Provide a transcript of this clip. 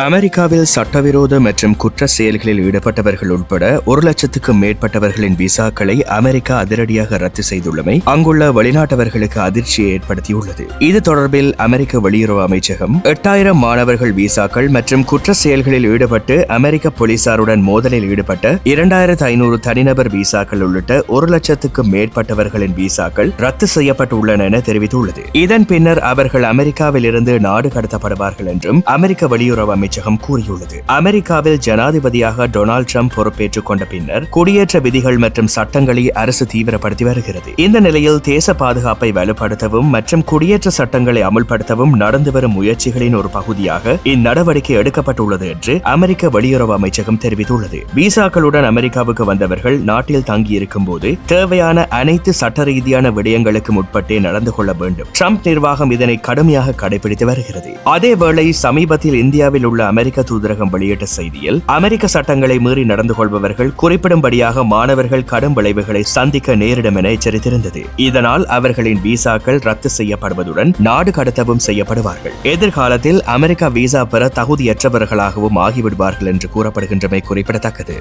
அமெரிக்காவில் சட்டவிரோத மற்றும் குற்ற செயல்களில் ஈடுபட்டவர்கள் உட்பட ஒரு லட்சத்துக்கும் மேற்பட்டவர்களின் விசாக்களை அமெரிக்கா அதிரடியாக ரத்து செய்துள்ளமை அங்குள்ள வெளிநாட்டவர்களுக்கு அதிர்ச்சியை ஏற்படுத்தியுள்ளது. இது தொடர்பில் அமெரிக்க வெளியுறவு அமைச்சகம் எட்டாயிரம் மாணவர்கள் விசாக்கள் மற்றும் குற்ற செயல்களில் ஈடுபட்டு அமெரிக்க போலீசாருடன் மோதலில் ஈடுபட்ட இரண்டாயிரத்து ஐநூறு தனிநபர் விசாக்கள் உள்ளிட்ட ஒரு லட்சத்துக்கும் மேற்பட்டவர்களின் விசாக்கள் ரத்து செய்யப்பட்டுள்ளன என தெரிவித்துள்ளது. இதன் பின்னர் அவர்கள் அமெரிக்காவில் இருந்து நாடு கடத்தப்படுவார்கள் என்றும் அமெரிக்க வெளியுறவு அமைச்சகம் கூறியுள்ளது. அமெரிக்காவில் ஜனாதிபதியாக டொனால்ட் ட்ரம்ப் பொறுப்பேற்றுக் கொண்ட பின்னர் குடியேற்ற விதிகள் மற்றும் சட்டங்களை அரசு தீவிரப்படுத்தி வருகிறது. இந்த நிலையில் தேச பாதுகாப்பை வலுப்படுத்தவும் மற்றும் குடியேற்ற சட்டங்களை அமுல்படுத்தவும் நடந்து வரும் முயற்சிகளின் ஒரு பகுதியாக இந்நடவடிக்கை எடுக்கப்பட்டுள்ளது என்று அமெரிக்க வெளியுறவு அமைச்சகம் தெரிவித்துள்ளது. விசாக்களுடன் அமெரிக்காவுக்கு வந்தவர்கள் நாட்டில் தங்கியிருக்கும் போது தேவையான அனைத்து சட்ட ரீதியான விடயங்களுக்கும் உட்பட்டே நடந்து கொள்ள வேண்டும். ட்ரம்ப் நிர்வாகம் இதனை கடுமையாக கடைபிடித்து வருகிறது. அதேவேளை சமீபத்தில் இந்தியாவில் உள்ள அமெரிக்க தூதரகம் வெளியிட்ட செய்தியில் அமெரிக்க சட்டங்களை மீறி நடந்து கொள்பவர்கள் குறிப்பிடும்படியாக மாணவர்கள் கடும் விளைவுகளை சந்திக்க நேரிடும் என எச்சரித்திருந்தது. இதனால் அவர்களின் விசாக்கள் ரத்து செய்யப்படுவதுடன் நாடு கடத்தவும் செய்யப்படுவார்கள். எதிர்காலத்தில் அமெரிக்கா விசா பெற தகுதியற்றவர்களாகவும் ஆகிவிடுவார்கள் என்று கூறப்படுகின்றமை குறிப்பிடத்தக்கது.